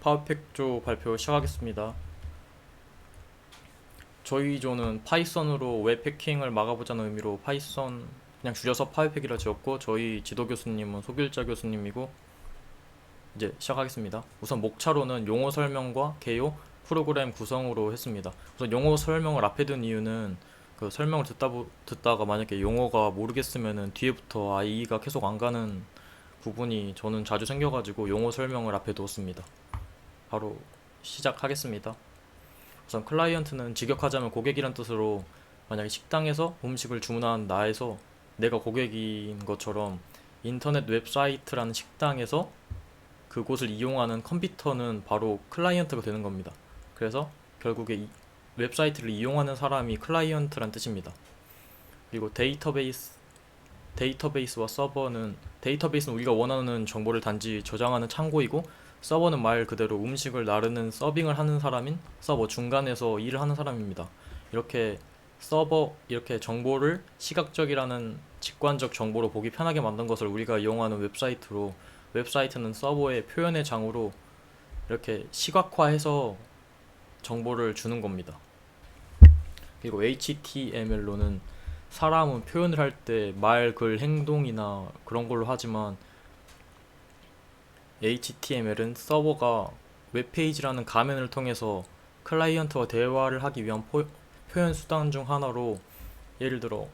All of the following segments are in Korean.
파워팩조 발표 시작하겠습니다. 저희 조는 파이썬으로 웹 해킹을 막아보자는 의미로 파이썬 그냥 줄여서 파워팩이라 지었고 저희 지도 교수님은 소길자 교수님이고 이제 시작하겠습니다. 우선 목차로는 용어 설명과 개요, 프로그램 구성으로 했습니다. 우선 용어 설명을 앞에 둔 이유는 그 설명을 듣다 보, 듣다가 만약에 용어가 모르겠으면은 뒤에부터 아 이가 계속 안 가는 부분이 저는 자주 생겨가지고 용어 설명을 앞에 두었습니다. 바로 시작하겠습니다. 우선 클라이언트는 직역하자면 고객이란 뜻으로 만약에 식당에서 음식을 주문한 나에서 내가 고객인 것처럼 인터넷 웹사이트라는 식당에서 그곳을 이용하는 컴퓨터는 바로 클라이언트가 되는 겁니다. 그래서 결국에 이 웹사이트를 이용하는 사람이 클라이언트란 뜻입니다. 그리고 데이터베이스 데이터베이스와 서버는 데이터베이스는 우리가 원하는 정보를 단지 저장하는 창고이고 서버는 말 그대로 음식을 나르는 서빙을 하는 사람인 서버 중간에서 일을 하는 사람입니다. 이렇게 서버 이렇게 정보를 시각적이라는 직관적 정보로 보기 편하게 만든 것을 우리가 이용하는 웹사이트로 웹사이트는 서버의 표현의 장으로 이렇게 시각화해서 정보를 주는 겁니다. 그리고 HTML로는 사람은 표현을 할 때 말, 글, 행동이나 그런 걸로 하지만 HTML은 서버가 웹페이지라는 가면을 통해서 클라이언트와 대화를 하기 위한 포, 표현 수단 중 하나로 예를 들어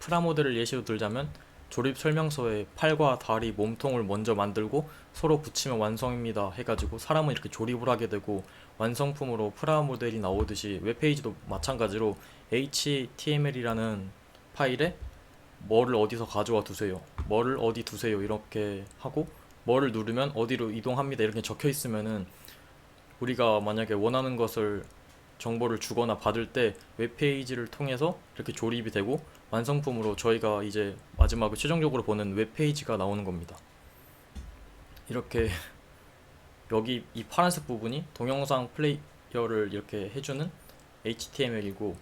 프라모델을 예시로 들자면 조립 설명서에 팔과 다리, 몸통을 먼저 만들고 서로 붙이면 완성입니다 해가지고 사람은 이렇게 조립을 하게 되고 완성품으로 프라모델이 나오듯이 웹페이지도 마찬가지로 HTML이라는 파일에 뭐를 어디서 가져와 두세요. 뭐를 어디 두세요. 이렇게 하고 뭐를 누르면 어디로 이동합니다. 이렇게 적혀 있으면은 우리가 만약에 원하는 것을 정보를 주거나 받을 때 웹페이지를 통해서 이렇게 조립이 되고 완성품으로 저희가 이제 마지막에 최종적으로 보는 웹페이지가 나오는 겁니다. 이렇게 여기 이 파란색 부분이 동영상 플레이어를 이렇게 해주는 HTML이고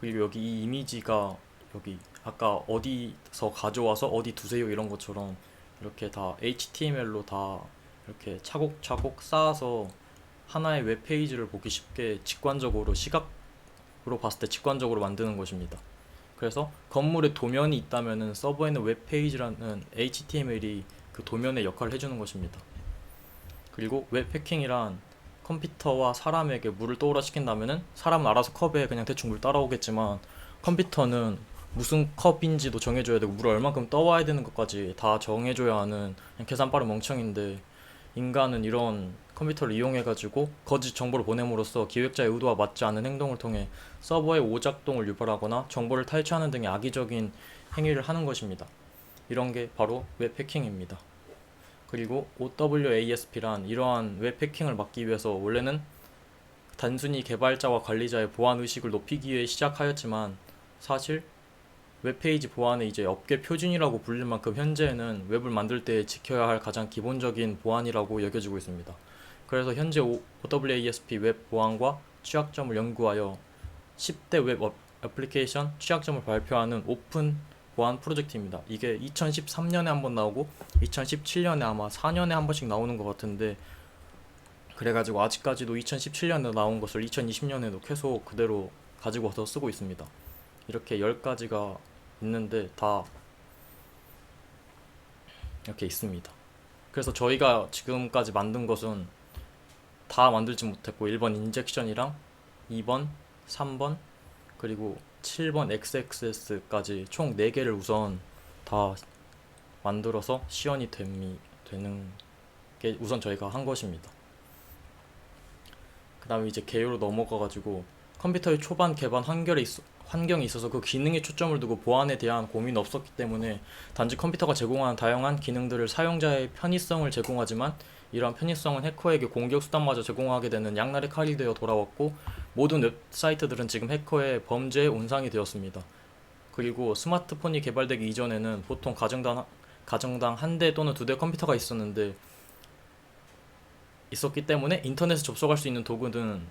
그리고 여기 이 이미지가 여기 아까 어디서 가져와서 어디 두세요 이런 것처럼 이렇게 다 HTML로 다 이렇게 차곡차곡 쌓아서 하나의 웹페이지를 보기 쉽게 직관적으로 시각으로 봤을 때 직관적으로 만드는 것입니다. 그래서 건물에 도면이 있다면은 서버에 있는 웹페이지라는 HTML이 그 도면의 역할을 해주는 것입니다. 그리고 웹 해킹이란 컴퓨터와 사람에게 물을 떠오라 시킨다면은 사람은 알아서 컵에 그냥 대충 물 따라오겠지만 컴퓨터는 무슨 컵인지도 정해줘야 되고 물을 얼만큼 떠와야 되는 것까지 다 정해줘야 하는 계산 빠른 멍청인데 인간은 이런 컴퓨터를 이용해가지고 거짓 정보를 보냄으로써 기획자의 의도와 맞지 않은 행동을 통해 서버의 오작동을 유발하거나 정보를 탈취하는 등의 악의적인 행위를 하는 것입니다. 이런 게 바로 웹 해킹입니다. 그리고 OWASP란 이러한 웹 해킹을 막기 위해서 원래는 단순히 개발자와 관리자의 보안 의식을 높이기 위해 시작하였지만 사실 웹페이지 보안의 이제 업계 표준이라고 불릴 만큼 현재는 웹을 만들 때 지켜야 할 가장 기본적인 보안이라고 여겨지고 있습니다. 그래서 현재 OWASP 웹 보안과 취약점을 연구하여 10대 웹 어- 애플리케이션 취약점을 발표하는 오픈 보안 프로젝트입니다. 이게 2013년에 한 번 나오고 2017년에 아마 4년에 한 번씩 나오는 것 같은데 그래가지고 아직까지도 2017년에 나온 것을 2020년에도 계속 그대로 가지고 와서 쓰고 있습니다. 이렇게 10가지가 있는데 다 이렇게 있습니다. 그래서 저희가 지금까지 만든 것은 다 만들지 못했고 1번 인젝션이랑 2번, 3번, 그리고 7번 XXS까지 총 4개를 우선 다 만들어서 시연이 됨이, 되는 게 우선 저희가 한 것입니다. 그 다음에 이제 개요로 넘어가가지고 컴퓨터의 초반 개발 환경에, 있, 환경이 있어서 그 기능에 초점을 두고 보안에 대한 고민이 없었기 때문에 단지 컴퓨터가 제공하는 다양한 기능들을 사용자의 편의성을 제공하지만 이러한 편의성은 해커에게 공격 수단마저 제공하게 되는 양날의 칼이 되어 돌아왔고 모든 웹사이트들은 지금 해커의 범죄의 온상이 되었습니다. 그리고 스마트폰이 개발되기 이전에는 보통 가정당 가정당 한 대 또는 두 대 컴퓨터가 있었는데 있었기 때문에 인터넷에 접속할 수 있는 도구는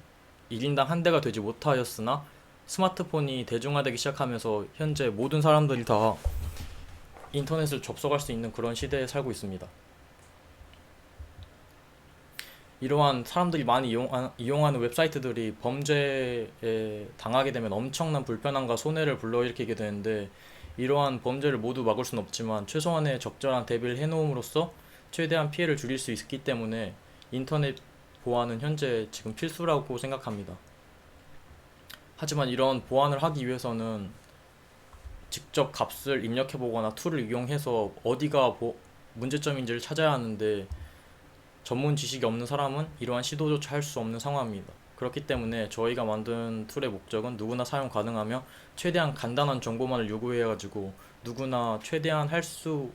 1인당 한 대가 되지 못하였으나 스마트폰이 대중화되기 시작하면서 현재 모든 사람들이 다 인터넷을 접속할 수 있는 그런 시대에 살고 있습니다. 이러한 사람들이 많이 이용하, 이용하는 웹사이트들이 범죄에 당하게 되면 엄청난 불편함과 손해를 불러일으키게 되는데 이러한 범죄를 모두 막을 수는 없지만 최소한의 적절한 대비를 해놓음으로써 최대한 피해를 줄일 수 있기 때문에 인터넷 보안은 현재 지금 필수라고 생각합니다. 하지만 이런 보안을 하기 위해서는 직접 값을 입력해 보거나 툴을 이용해서 어디가 보- 문제점인지를 찾아야 하는데 전문 지식이 없는 사람은 이러한 시도조차 할 수 없는 상황입니다. 그렇기 때문에 저희가 만든 툴의 목적은 누구나 사용 가능하며 최대한 간단한 정보만을 요구해 가지고 누구나 최대한 할 수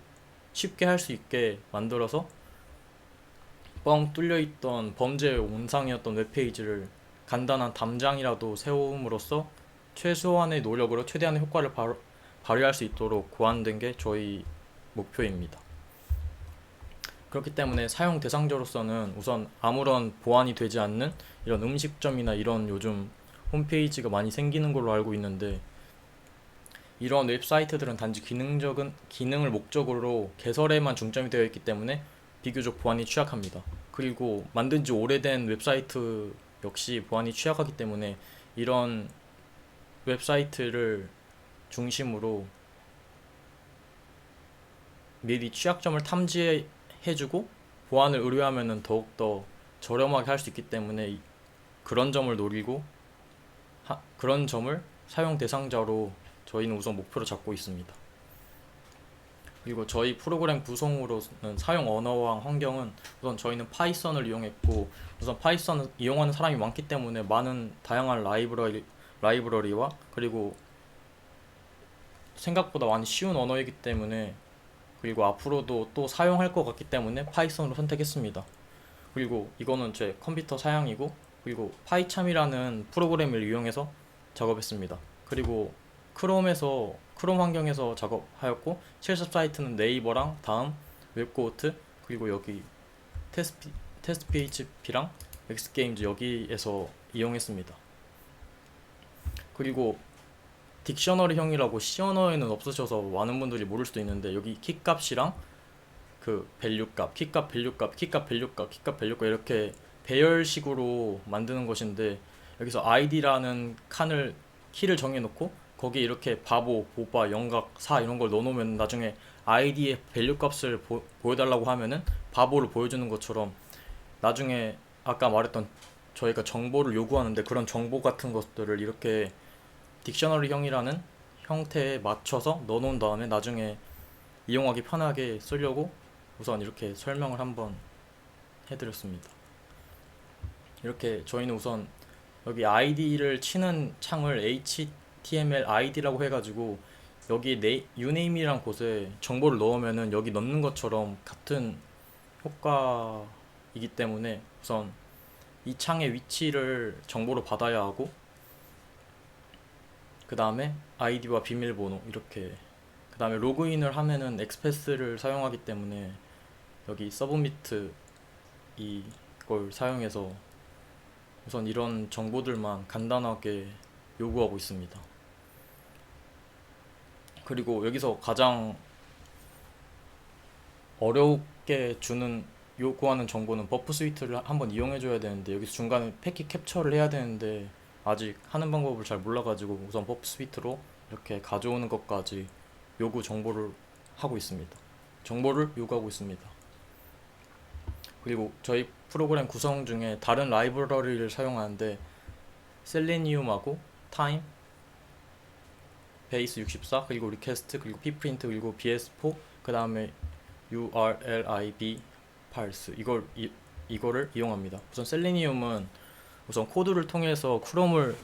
쉽게 할 수 있게 만들어서 뻥 뚫려 있던 범죄의 온상이었던 웹페이지를 간단한 담장이라도 세움으로써 최소한의 노력으로 최대한의 효과를 발, 발휘할 수 있도록 고안된 게 저희 목표입니다. 그렇기 때문에 사용 대상자로서는 우선 아무런 보완이 되지 않는 이런 음식점이나 이런 요즘 홈페이지가 많이 생기는 걸로 알고 있는데 이런 웹사이트들은 단지 기능적인 기능을 목적으로 개설에만 중점이 되어 있기 때문에 비교적 보안이 취약합니다. 그리고 만든 지 오래된 웹사이트 역시 보안이 취약하기 때문에 이런 웹사이트를 중심으로 미리 취약점을 탐지해주고 보안을 의뢰하면은 더욱더 저렴하게 할 수 있기 때문에 이- 그런 점을 노리고 하- 그런 점을 사용 대상자로 저희는 우선 목표로 잡고 있습니다. 그리고 저희 프로그램 구성으로는 사용 언어와 환경은 우선 저희는 파이썬을 이용했고 우선 파이썬을 이용하는 사람이 많기 때문에 많은 다양한 라이브러리 라이브러리와 그리고 생각보다 많이 쉬운 언어이기 때문에 그리고 앞으로도 또 사용할 것 같기 때문에 파이썬으로 선택했습니다. 그리고 이거는 제 컴퓨터 사양이고 그리고 파이참이라는 프로그램을 이용해서 작업했습니다. 그리고 크롬에서 크롬 환경에서 작업하였고 실습 사이트는 네이버랑 다음 웹고트 그리고 여기 테스트 테스트 PHP랑 엑스게임즈 여기에서 이용했습니다. 그리고 딕셔너리형이라고 언어에는 없으셔서 많은 분들이 모를 수도 있는데 여기 키값이랑 그 밸류값, 키값, 밸류값, 키값, 밸류값, 키값, 밸류값 이렇게 배열식으로 만드는 것인데 여기서 id라는 칸을 키를 정해놓고 거기에 이렇게 바보, 보바, 영각, 사 이런 걸 넣어놓으면 나중에 id의 밸류 값을 보, 보여달라고 하면은 바보를 보여주는 것처럼 나중에 아까 말했던 저희가 정보를 요구하는데 그런 정보 같은 것들을 이렇게 딕셔너리형이라는 형태에 맞춰서 넣어놓은 다음에 나중에 이용하기 편하게 쓰려고 우선 이렇게 설명을 한번 해드렸습니다. 이렇게 저희는 우선 여기 id를 치는 창을 html id라고 해가지고 여기 네, uname이란 곳에 정보를 넣으면은 여기 넣는 것처럼 같은 효과이기 때문에 우선 이 창의 위치를 정보로 받아야 하고 그 다음에 아이디와 비밀번호 이렇게 그 다음에 로그인을 하면은 엑스패스를 사용하기 때문에 여기 서브미트 이걸 사용해서 우선 이런 정보들만 간단하게 요구하고 있습니다. 그리고 여기서 가장 어렵게 주는 요구하는 정보는 버프 스위트를 한번 이용해 줘야 되는데 여기서 중간에 패킷 캡처를 해야 되는데 아직 하는 방법을 잘 몰라가지고 우선 버프 스위트로 이렇게 가져오는 것까지 요구 정보를 하고 있습니다. 정보를 요구하고 있습니다. 그리고 저희 프로그램 구성 중에 다른 라이브러리를 사용하는데 셀레니움하고 타임, 베이스 64 그리고 리퀘스트 그리고 pprint 그리고 bs4 그 다음에 urlib 파일스 이걸 이, 이거를 이용합니다. 우선 셀레니움은 우선 코드를 통해서 크롬을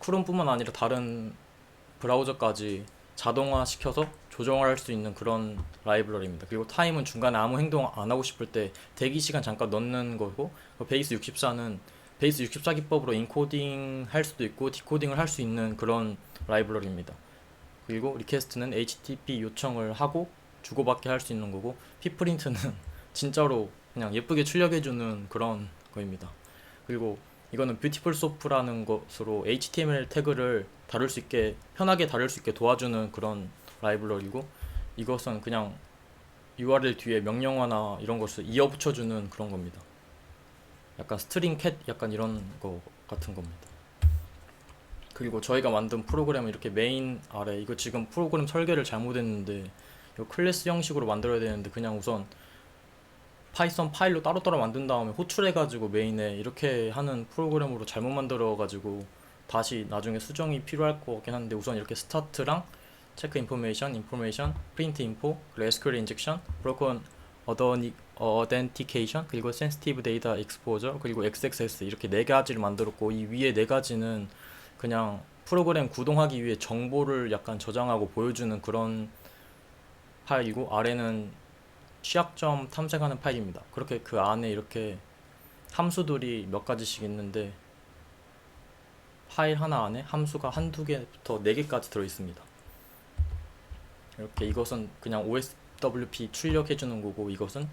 크롬뿐만 아니라 다른 브라우저까지 자동화 시켜서 조정을 할수 있는 그런 라이브러리입니다. 그리고 타임은 중간에 아무 행동 안 하고 싶을 때 대기 시간 잠깐 넣는 거고 그 베이스 64는 베이스 64 기법으로 인코딩 할 수도 있고 디코딩을 할 수 있는 그런 라이브러리입니다. 그리고 리퀘스트는 HTTP 요청을 하고 주고받게 할 수 있는 거고 pprint는 진짜로 그냥 예쁘게 출력해주는 그런 거입니다. 그리고 이거는 뷰티풀 소프라는 것으로 HTML 태그를 다룰 수 있게 편하게 다룰 수 있게 도와주는 그런 라이브러리고 이것은 그냥 URL 뒤에 명령어나 이런 것을 이어 붙여주는 그런 겁니다. 약간 스트링 캣 약간 이런 거 같은 겁니다. 그리고 저희가 만든 프로그램은 이렇게 메인 아래 이거 지금 프로그램 설계를 잘못했는데 이거 클래스 형식으로 만들어야 되는데 그냥 우선 파이썬 파일로 따로따로 만든 다음에 호출해가지고 메인에 이렇게 하는 프로그램으로 잘못 만들어가지고 다시 나중에 수정이 필요할 것 같긴 한데 우선 이렇게 스타트랑 체크 인포메이션, 인포메이션, 프린트 인포, SQL 인젝션, 브로컨 어덴티케이션, 그리고 센시티브 데이터 익스포저, 그리고 XXS 이렇게 네 가지를 만들었고 이 위에 네 가지는 그냥 프로그램 구동하기 위해 정보를 약간 저장하고 보여주는 그런 파일이고 아래는 취약점 탐색하는 파일입니다. 그렇게 그 안에 이렇게 함수들이 몇 가지씩 있는데 파일 하나 안에 함수가 한두 개부터 네 개까지 들어 있습니다. 이렇게 이것은 그냥 OSWP 출력해 주는 거고 이것은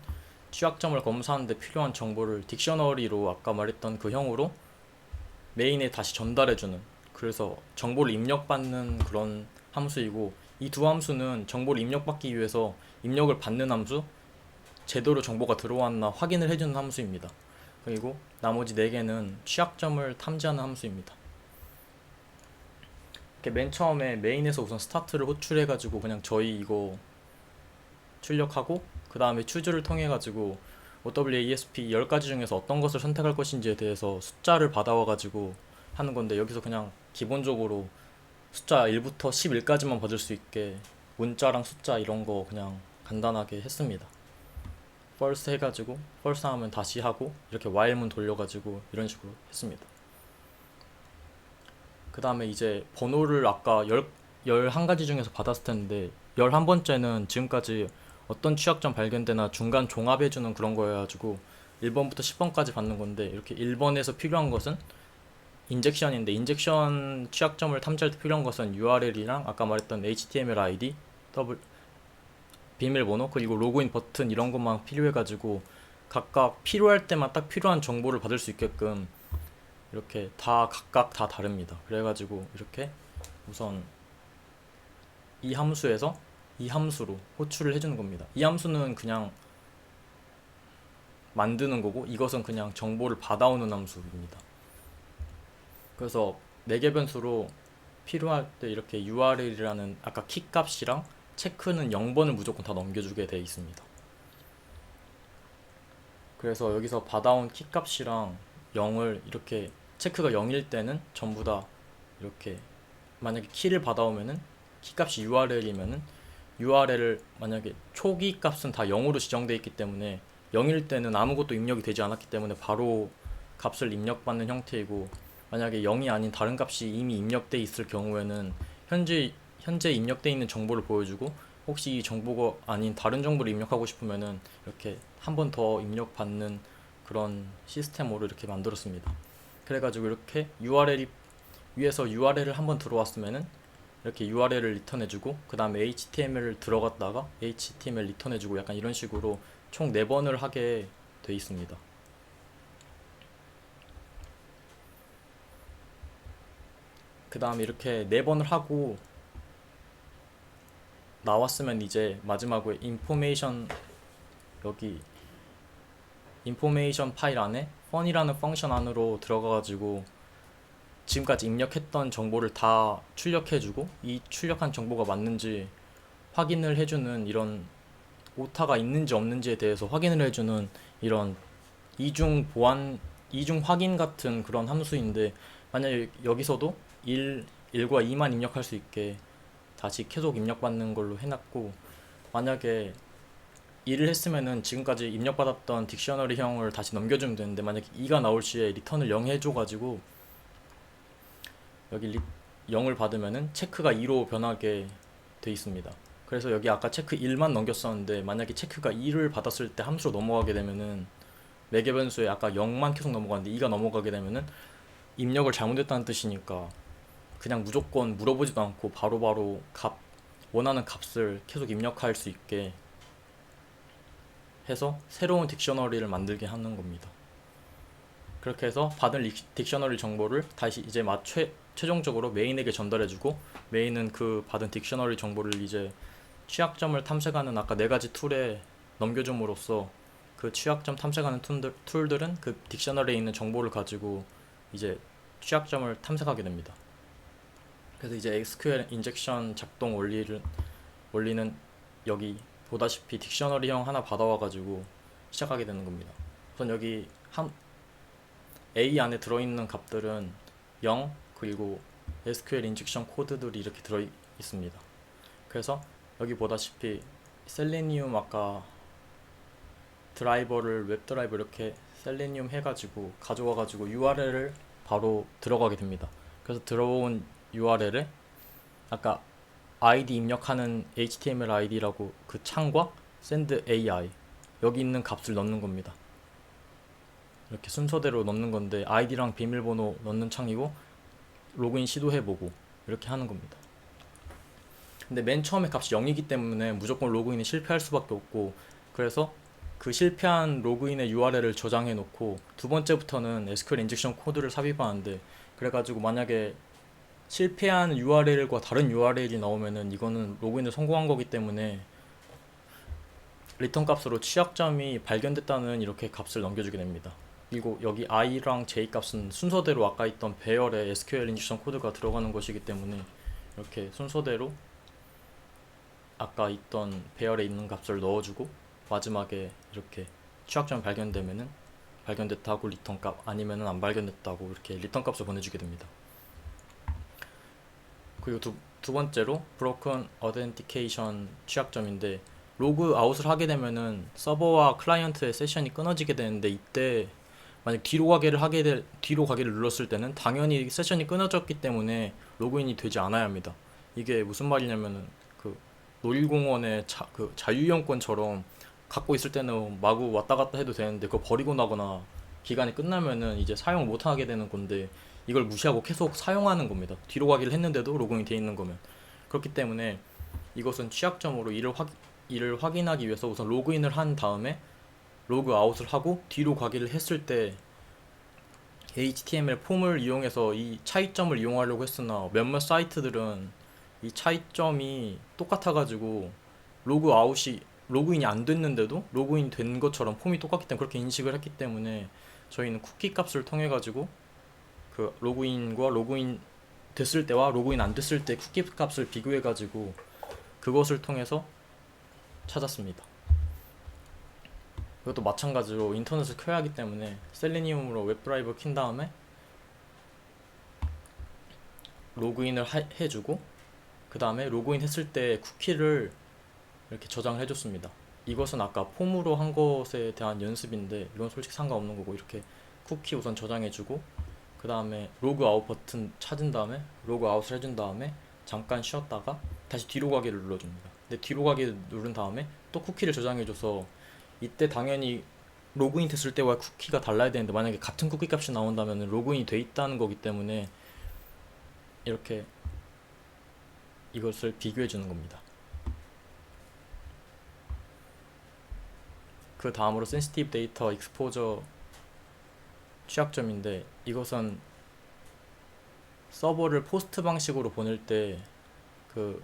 취약점을 검사하는데 필요한 정보를 딕셔너리로 아까 말했던 그 형으로 메인에 다시 전달해 주는 그래서 정보를 입력받는 그런 함수이고 이 두 함수는 정보를 입력받기 위해서 입력을 받는 함수 제대로 정보가 들어왔나 확인을 해주는 함수입니다. 그리고 나머지 네 개는 취약점을 탐지하는 함수입니다. 이렇게 맨 처음에 메인에서 우선 스타트를 호출해가지고 그냥 저희 이거 출력하고 그 다음에 추주를 통해가지고 OWASP 10가지 중에서 어떤 것을 선택할 것인지에 대해서 숫자를 받아와가지고 하는 건데 여기서 그냥 기본적으로 숫자 1부터 11까지만 받을 수 있게 문자랑 숫자 이런 거 그냥 간단하게 했습니다. first 해가지고 first 하면 다시 하고 이렇게 while문 돌려가지고 이런 식으로 했습니다. 그 다음에 이제 번호를 아까 열, 11가지 중에서 받았을 텐데 11번째는 지금까지 어떤 취약점 발견되나 중간 종합해주는 그런 거여가지고 1번부터 10번까지 받는 건데 이렇게 1번에서 필요한 것은 인젝션인데 인젝션 취약점을 탐지할 때 필요한 것은 URL이랑 아까 말했던 HTML ID, 더블 비밀번호 그리고 로그인 버튼 이런 것만 필요해가지고 각각 필요할 때만 딱 필요한 정보를 받을 수 있게끔 이렇게 다 각각 다 다릅니다. 그래가지고 이렇게 우선 이 함수에서 이 함수로 호출을 해주는 겁니다. 이 함수는 그냥 만드는 거고 이것은 그냥 정보를 받아오는 함수입니다. 그래서 네개 변수로 필요할 때 이렇게 URL이라는 아까 키 값이랑 체크는 0번을 무조건 다 넘겨주게 되어 있습니다. 그래서 여기서 받아온 키 값이랑 0을 이렇게 체크가 0일 때는 전부 다 이렇게 만약에 키를 받아오면은 키 값이 URL이면은 URL을 만약에 초기 값은 다 0으로 지정되어 있기 때문에 0일 때는 아무것도 입력이 되지 않았기 때문에 바로 값을 입력받는 형태이고 만약에 0이 아닌 다른 값이 이미 입력돼 있을 경우에는 현재 현재 입력돼 있는 정보를 보여주고 혹시 이 정보가 아닌 다른 정보를 입력하고 싶으면은 이렇게 한 번 더 입력받는 그런 시스템으로 이렇게 만들었습니다. 그래가지고 이렇게 URL이 위에서 URL을 한 번 들어왔으면은 이렇게 URL을 리턴해주고 그 다음에 HTML을 들어갔다가 HTML 리턴해주고 약간 이런 식으로 총 4번을 하게 돼 있습니다. 그 다음에 이렇게 4번을 하고 나왔으면 이제 마지막에 인포메이션 여기 인포메이션 파일 안에 펀이라는 펑션 안으로 들어가가지고 지금까지 입력했던 정보를 다 출력해주고 이 출력한 정보가 맞는지 확인을 해주는 이런 오타가 있는지 없는지에 대해서 확인을 해주는 이런 이중 보안 이중 확인 같은 그런 함수인데 만약에 여기서도 1, 1과 2만 입력할 수 있게 다시 계속 입력받는 걸로 해놨고 만약에 2를 했으면은 지금까지 입력받았던 딕셔너리 형을 다시 넘겨주면 되는데 만약에 2가 나올 시에 리턴을 0 해줘가지고 여기 리, 0을 받으면은 체크가 2로 변하게 돼 있습니다. 그래서 여기 아까 체크 1만 넘겼었는데 만약에 체크가 2를 받았을 때 함수로 넘어가게 되면은 매개 변수에 아까 0만 계속 넘어가는데 2가 넘어가게 되면은 입력을 잘못했다는 뜻이니까 그냥 무조건 물어보지도 않고 바로바로 값 원하는 값을 계속 입력할 수 있게 해서 새로운 딕셔너리를 만들게 하는 겁니다. 그렇게 해서 받은 리- 딕셔너리 정보를 다시 이제 마 최, 최종적으로 메인에게 전달해주고 메인은 그 받은 딕셔너리 정보를 이제 취약점을 탐색하는 아까 네 가지 툴에 넘겨줌으로써 그 취약점 탐색하는 툴들, 툴들은 그 딕셔너리에 있는 정보를 가지고 이제 취약점을 탐색하게 됩니다. 그래서 이제 SQL 인젝션 작동 원리를 원리는 여기 보다시피 딕셔너리형 하나 받아와가지고 시작하게 되는 겁니다. 우선 여기 한 A 안에 들어있는 값들은 0 그리고 SQL 인젝션 코드들이 이렇게 들어 있습니다. 그래서 여기 보다시피 셀레니움 아까 드라이버를 웹 드라이버 이렇게 셀레니움 해가지고 가져와가지고 URL을 바로 들어가게 됩니다. 그래서 들어온 URL에 아까 ID 입력하는 HTML ID라고 그 창과 send AI 여기 있는 값을 넣는 겁니다. 이렇게 순서대로 넣는 건데 아이디랑 비밀번호 넣는 창이고 로그인 시도해보고 이렇게 하는 겁니다. 근데 맨 처음에 값이 0이기 때문에 무조건 로그인에 실패할 수밖에 없고 그래서 그 실패한 로그인의 URL을 저장해 놓고 두 번째부터는 SQL 인젝션 코드를 삽입하는데 그래가지고 만약에 실패한 URL과 다른 URL이 나오면은 이거는 로그인을 성공한 거기 때문에 리턴 값으로 취약점이 발견됐다는 이렇게 값을 넘겨주게 됩니다. 그리고 여기 i랑 j 값은 순서대로 아까 있던 배열에 SQL 인젝션 코드가 들어가는 것이기 때문에 이렇게 순서대로 아까 있던 배열에 있는 값을 넣어주고 마지막에 이렇게 취약점 발견되면은 발견됐다고 리턴 값 아니면은 안 발견됐다고 이렇게 리턴 값을 보내주게 됩니다. 그리고 두, 두 번째로 broken authentication 취약점인데 로그 아웃을 하게 되면은 서버와 클라이언트의 세션이 끊어지게 되는데 이때 만약 뒤로 가기를 하게 될 뒤로 가기를 눌렀을 때는 당연히 세션이 끊어졌기 때문에 로그인이 되지 않아야 합니다. 이게 무슨 말이냐면은 그 놀이공원의 자, 그 자유이용권처럼 갖고 있을 때는 마구 왔다 갔다 해도 되는데 그거 버리고 나거나 기간이 끝나면은 이제 사용 못 하게 되는 건데 이걸 무시하고 계속 사용하는 겁니다. 뒤로 가기를 했는데도 로그인이 돼 있는 거면 그렇기 때문에 이것은 취약점으로 이를 확 이를 확인하기 위해서 우선 로그인을 한 다음에 로그 아웃을 하고 뒤로 가기를 했을 때 HTML 폼을 이용해서 이 차이점을 이용하려고 했으나 몇몇 사이트들은 이 차이점이 똑같아가지고 로그 아웃이 로그인이 안 됐는데도 로그인 된 것처럼 폼이 똑같기 때문에 그렇게 인식을 했기 때문에 저희는 쿠키 값을 통해 가지고 그 로그인과 로그인 됐을 때와 로그인 안 됐을 때 쿠키 값을 비교해 가지고 그것을 통해서 찾았습니다. 이것도 마찬가지로 인터넷을 켜야 하기 때문에 셀레니움으로 웹드라이버 킨 다음에 로그인을 하- 해주고 그 다음에 로그인 했을 때 쿠키를 이렇게 저장을 해줬습니다. 이것은 아까 폼으로 한 것에 대한 연습인데 이건 솔직히 상관없는 거고 이렇게 쿠키 우선 저장해주고 그 다음에 로그 아웃 버튼 찾은 다음에 로그 아웃을 해준 다음에 잠깐 쉬었다가 다시 뒤로 가기를 눌러줍니다. 근데 뒤로 가기 누른 다음에 또 쿠키를 저장해줘서 이때 당연히 로그인 됐을 때와 쿠키가 달라야 되는데 만약에 같은 쿠키 값이 나온다면 로그인이 돼 있다는 거기 때문에 이렇게 이것을 비교해 주는 겁니다. 그 다음으로 센시티브 데이터 익스포저 취약점인데 이것은 서버를 포스트 방식으로 보낼 때 그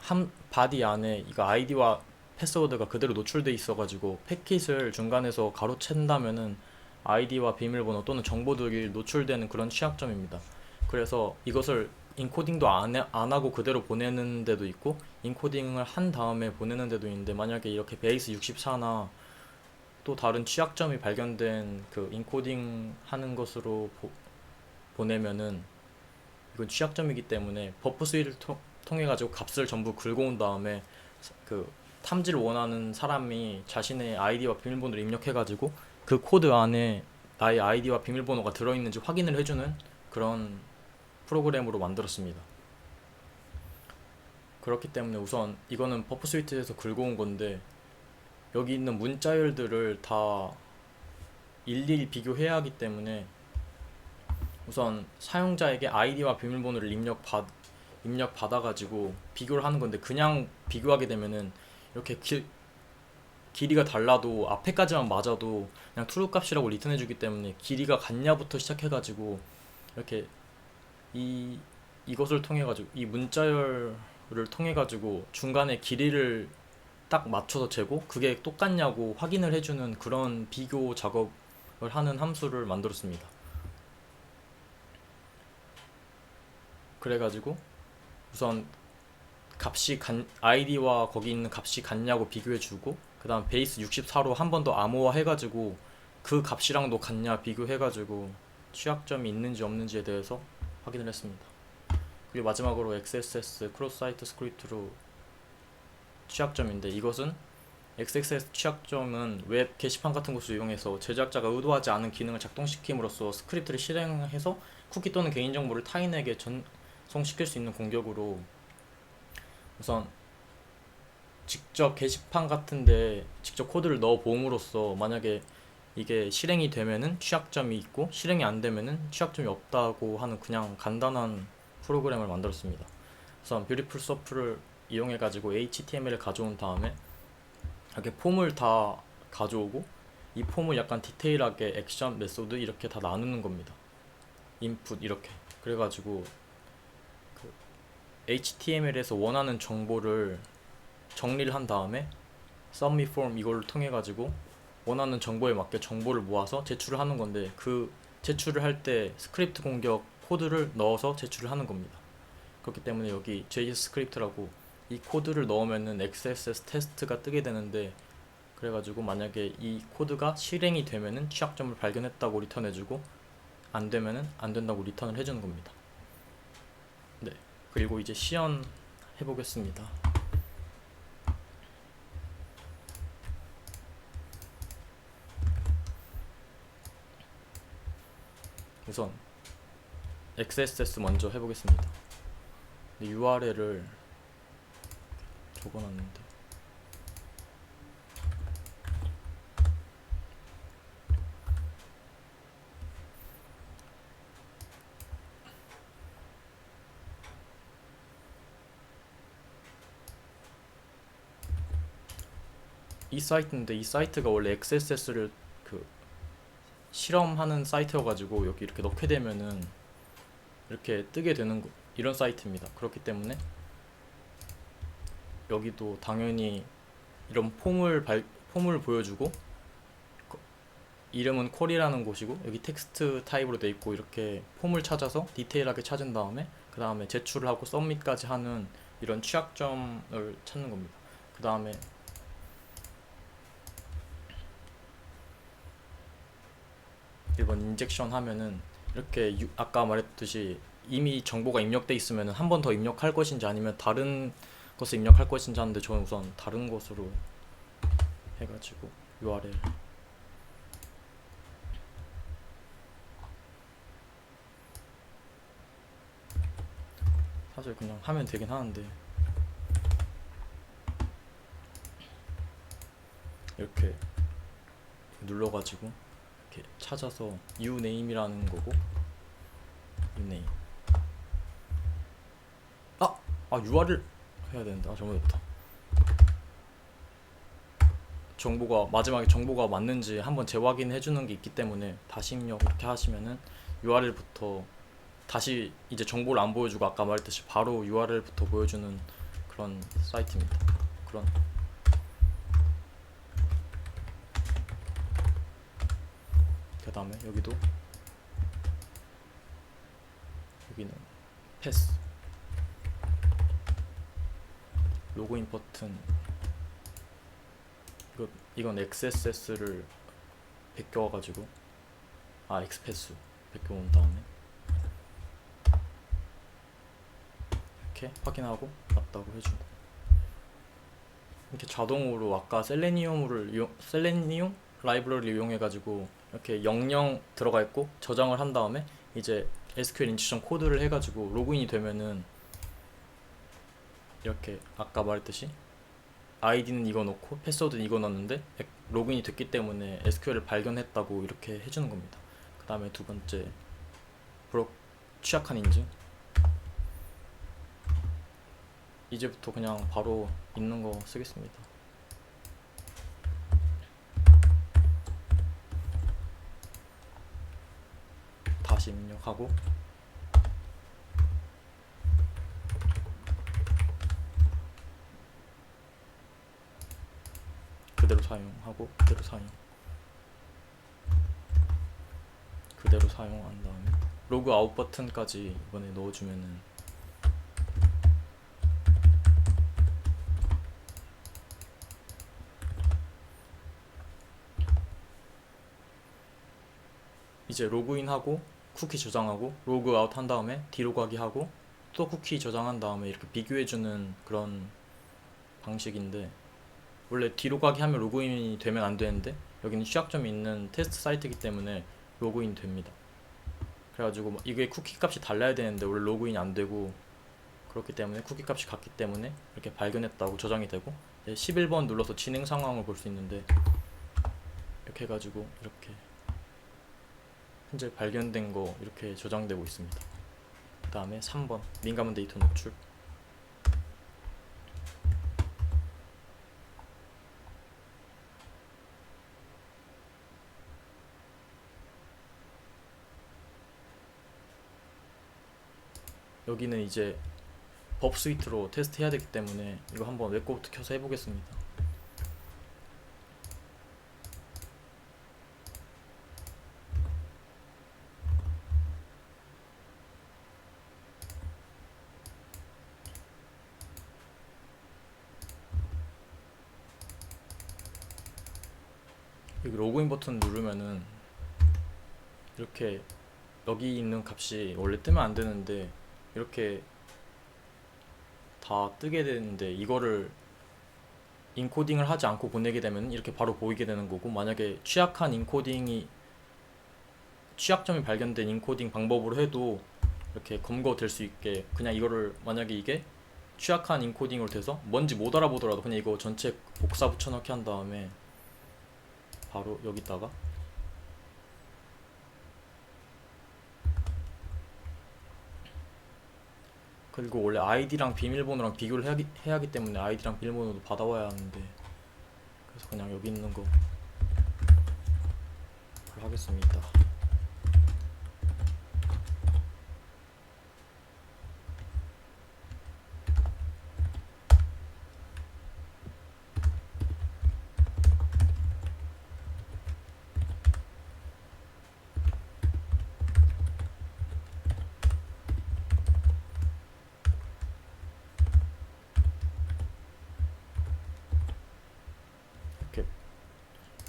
한 바디 안에 이거 아이디와 패스워드가 그대로 노출돼 있어가지고 패킷을 중간에서 가로챈다면은 아이디와 비밀번호 또는 정보들이 노출되는 그런 취약점입니다. 그래서 이것을 인코딩도 안, 해- 안 하고 그대로 보내는 데도 있고 인코딩을 한 다음에 보내는 데도 있는데 만약에 이렇게 베이스 64나 또 다른 취약점이 발견된 그 인코딩 하는 것으로 보, 보내면은 이건 취약점이기 때문에 버프 스위를 통해 가지고 값을 전부 긁어온 다음에 그 탐지를 원하는 사람이 자신의 아이디와 비밀번호를 입력해 가지고 그 코드 안에 나의 아이디와 비밀번호가 들어있는지 확인을 해주는 그런 프로그램으로 만들었습니다. 그렇기 때문에 우선 이거는 버프 스위트에서 긁어온 건데 여기 있는 문자열들을 다 일일이 비교해야 하기 때문에 우선 사용자에게 아이디와 비밀번호를 입력 받 입력 받아가지고 비교를 하는 건데 그냥 비교하게 되면은 이렇게 길, 길이가 달라도 앞에까지만 맞아도 그냥 트루 값이라고 리턴해주기 때문에 길이가 같냐부터 시작해가지고 이렇게 이 이것을 통해 가지고 이 문자열을 통해 가지고 중간에 길이를 딱 맞춰서 재고 그게 똑같냐고 확인을 해주는 그런 비교 작업을 하는 함수를 만들었습니다. 그래가지고 우선 값이 간, 아이디와 거기 있는 값이 같냐고 비교해주고 그 다음 베이스 64로 한 번 더 암호화 해가지고 그 값이랑도 같냐 비교해가지고 취약점이 있는지 없는지에 대해서 확인을 했습니다. 그리고 마지막으로 XSS 크로스 사이트 스크립트로 취약점인데 이것은 XSS 취약점은 웹 게시판 같은 것을 이용해서 제작자가 의도하지 않은 기능을 작동시킴으로써 스크립트를 실행해서 쿠키 또는 개인정보를 타인에게 전송시킬 수 있는 공격으로 우선 직접 게시판 같은데 직접 코드를 넣어 봄으로써 만약에 이게 실행이 되면은 취약점이 있고 실행이 안 되면은 취약점이 없다고 하는 그냥 간단한 프로그램을 만들었습니다. 우선 뷰티풀 서프를 이용해 가지고 HTML을 가져온 다음에 이렇게 폼을 다 가져오고 이 폼을 약간 디테일하게 액션, 메소드 이렇게 다 나누는 겁니다. 인풋 이렇게 그래 가지고 그 HTML에서 원하는 정보를 정리를 한 다음에 submit form 이걸 통해 가지고 원하는 정보에 맞게 정보를 모아서 제출을 하는 건데 그 제출을 할 때 스크립트 공격 코드를 넣어서 제출을 하는 겁니다. 그렇기 때문에 여기 JS 스크립트라고 이 코드를 넣으면은 XSS 테스트가 뜨게 되는데 그래가지고 만약에 이 코드가 실행이 되면은 취약점을 발견했다고 리턴해주고 안 되면은 안 된다고 리턴을 해주는 겁니다. 네 그리고 이제 시연 해보겠습니다. 우선 XSS 먼저 해보겠습니다. URL을 적어놨는데 이 사이트인데 이 사이트가 원래 XSS를 그 실험하는 사이트여가지고 여기 이렇게 넣게 되면은 이렇게 뜨게 되는 거- 이런 사이트입니다. 그렇기 때문에 여기도 당연히 이런 폼을 발, 폼을 보여주고 거- 이름은 콜이라는 곳이고 여기 텍스트 타입으로 돼 있고 이렇게 폼을 찾아서 디테일하게 찾은 다음에 그 다음에 제출을 하고 서밋까지 하는 이런 취약점을 찾는 겁니다. 그 다음에 이번 인젝션 하면은 이렇게 유- 아까 말했듯이 이미 정보가 입력돼 있으면 한 번 더 입력할 것인지 아니면 다른 것을 입력할 것인지 하는데 저는 우선 다른 것으로 해가지고 URL 사실 그냥 하면 되긴 하는데 이렇게 눌러가지고 이렇게 찾아서 uname이라는 거고 uname 아! 아 URL 해야 된다 잘못했다 정보가 마지막에 정보가 맞는지 한번 재확인해 주는 게 있기 때문에 다시 입력 이렇게 하시면은 URL부터 다시 이제 정보를 안 보여주고 아까 말했듯이 바로 URL부터 보여주는 그런 사이트입니다. 그런. 그 다음에 여기도 여기는 패스 로그인 버튼. 이거 이건 XSS를 베껴와가지고 아 엑스패스 베껴온 다음에. 이렇게 확인하고 맞다고 해주고. 이렇게 자동으로 아까 셀레니움을 이용 셀레니움 라이브러리를 이용해가지고 이렇게 00 들어가 있고 저장을 한 다음에 이제 SQL 인치션 코드를 해가지고 로그인이 되면은 이렇게 아까 말했듯이 아이디는 이거 넣고 패스워드는 이거 넣었는데 액- 로그인이 됐기 때문에 SQL을 발견했다고 이렇게 해주는 겁니다. 그 다음에 두 번째 브로 취약한 인증 이제부터 그냥 바로 있는 거 쓰겠습니다. 다시 입력하고 사용하고 그대로 사용. 그대로 사용한 다음에 로그 아웃 버튼까지 이번에 넣어주면은 이제 로그인하고 쿠키 저장하고 로그 아웃 한 다음에 뒤로 가기 하고 또 쿠키 저장한 다음에 이렇게 비교해주는 그런 방식인데 원래 뒤로 가기 하면 로그인이 되면 안 되는데 여기는 취약점이 있는 테스트 사이트이기 때문에 로그인 됩니다. 그래가지고 뭐 이게 쿠키 값이 달라야 되는데 원래 로그인이 안 되고 그렇기 때문에 쿠키 값이 같기 때문에 이렇게 발견했다고 저장이 되고 이제 11번 눌러서 진행 상황을 볼 수 있는데 이렇게 해가지고 이렇게 현재 발견된 거 이렇게 저장되고 있습니다. 그 다음에 3번 민감한 데이터 노출 여기는 이제 법 스위트로 테스트 해야 되기 때문에 이거 한번 웹거부터 켜서 해보겠습니다. 여기 로그인 버튼 누르면은 이렇게 여기 있는 값이 원래 뜨면 안 되는데 이렇게 다 뜨게 되는데 이거를 인코딩을 하지 않고 보내게 되면 이렇게 바로 보이게 되는 거고 만약에 취약한 인코딩이 취약점이 발견된 인코딩 방법으로 해도 이렇게 검거될 수 있게 그냥 이거를 만약에 이게 취약한 인코딩으로 돼서 뭔지 못 알아보더라도 그냥 이거 전체 복사 붙여넣기 한 다음에 바로 여기다가 그리고 원래 아이디랑 비밀번호랑 비교를 해야, 해야 하기 때문에 아이디랑 비밀번호도 받아와야 하는데 그래서 그냥 여기 있는 거 하겠습니다.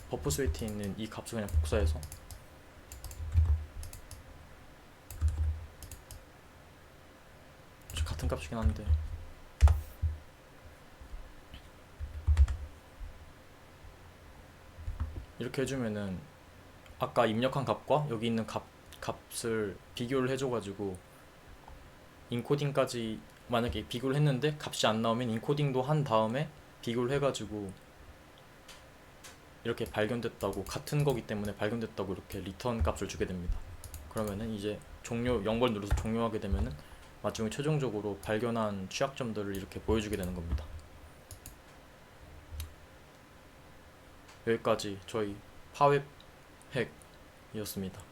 버프 스웨이트에 있는 이 값을 그냥 복사해서. 같은 값이긴 한데. 이렇게 해주면은 아까 입력한 값과 여기 있는 값 값을 비교를 해줘가지고 인코딩까지 만약에 비교를 했는데 값이 안 나오면 인코딩도 한 다음에 비교를 해가지고 이렇게 발견됐다고 같은 거기 때문에 발견됐다고 이렇게 리턴 값을 주게 됩니다. 그러면은 이제 종료 0번 눌러서 종료하게 되면은 나중에 최종적으로 발견한 취약점들을 이렇게 보여주게 되는 겁니다. 여기까지 저희 파웹 핵이었습니다.